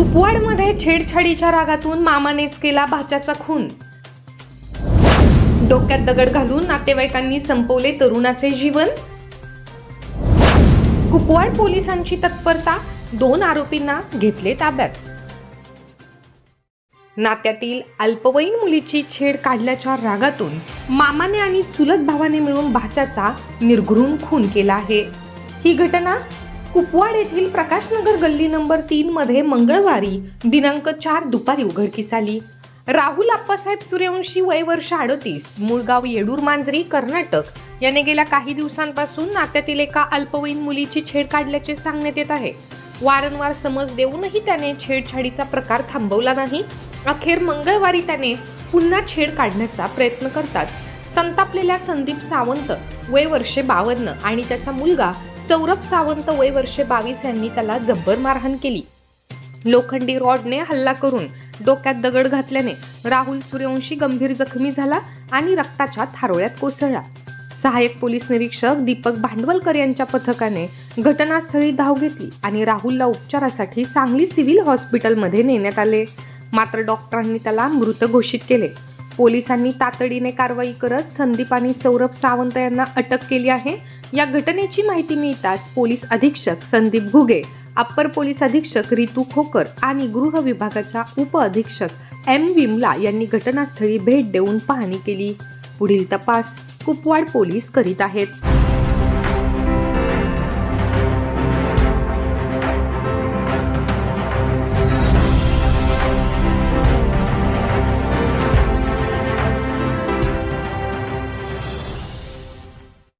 कुपवाडमध्ये छेडछाडीच्या रागातून मामानेच केला भाच्याचा खून. डोक्यात दगड घालून नातेवाईकांनी संपवले तरुणाचे जीवन. कुपवाड पोलिसांची तत्परता दोन आरोपींना घेतले ताब्यात. नात्यातील अल्पवयीन मुलीची छेड काढल्याच्या रागातून मामाने आणि चुलत भावाने मिळून भाच्याचा निर्घृण खून केला आहे. ही घटना कुपवाड येथील प्रकाशनगर गल्ली नंबर तीन मध्ये मंगळवारी दिनांक चार दुपारी उघडकीस आली. राहुल आप्पासाहेब सूर्यवंशी वय वर्ष अडतीस मुळगाव येडूर मांजरी कर्नाटक. याने गेल्या काही दिवसांपासून नात्यातील एका अल्पवयीन मुलीची छेड काढल्याचे सांगण्यात येत आहे. वारंवार समज देऊनही त्याने छेडछाडीचा प्रकार थांबवला नाही. अखेर मंगळवारी त्याने पुन्हा छेड काढण्याचा प्रयत्न करताच संतापलेल्या संदीप सावंत वय वर्षे बावन्न आणि त्याचा मुलगा सौरभ सावंत वय वर्षे बावीस यांनी त्याला जब्बर मारहाण केली. लोखंडी रॉडने हल्ला करून डोक्यात दगड घातल्याने राहुल सूर्यवंशी गंभीर जखमी झाला आणि रक्ताच्या थारोळ्यात कोसळला. सहाय्यक पोलीस निरीक्षक दीपक भांडवलकर यांच्या पथकाने घटनास्थळी धाव घेतली आणि राहुलला उपचारासाठी सांगली सिव्हिल हॉस्पिटलमध्ये नेण्यात आले. मात्र डॉक्टरांनी त्याला मृत घोषित केले. पोलिसांनी तातडीने कारवाई करत संदीप आणि सौरभ सावंत यांना अटक केली आहे. या घटनेची माहिती मिळताच पोलीस अधीक्षक संदीप घुगे अप्पर पोलीस अधीक्षक रितू खोकर आणि गृह विभागाच्या उप अधीक्षक एम विमला यांनी घटनास्थळी भेट देऊन पाहणी केली. पुढील तपास कुपवाड पोलीस करीत आहेत.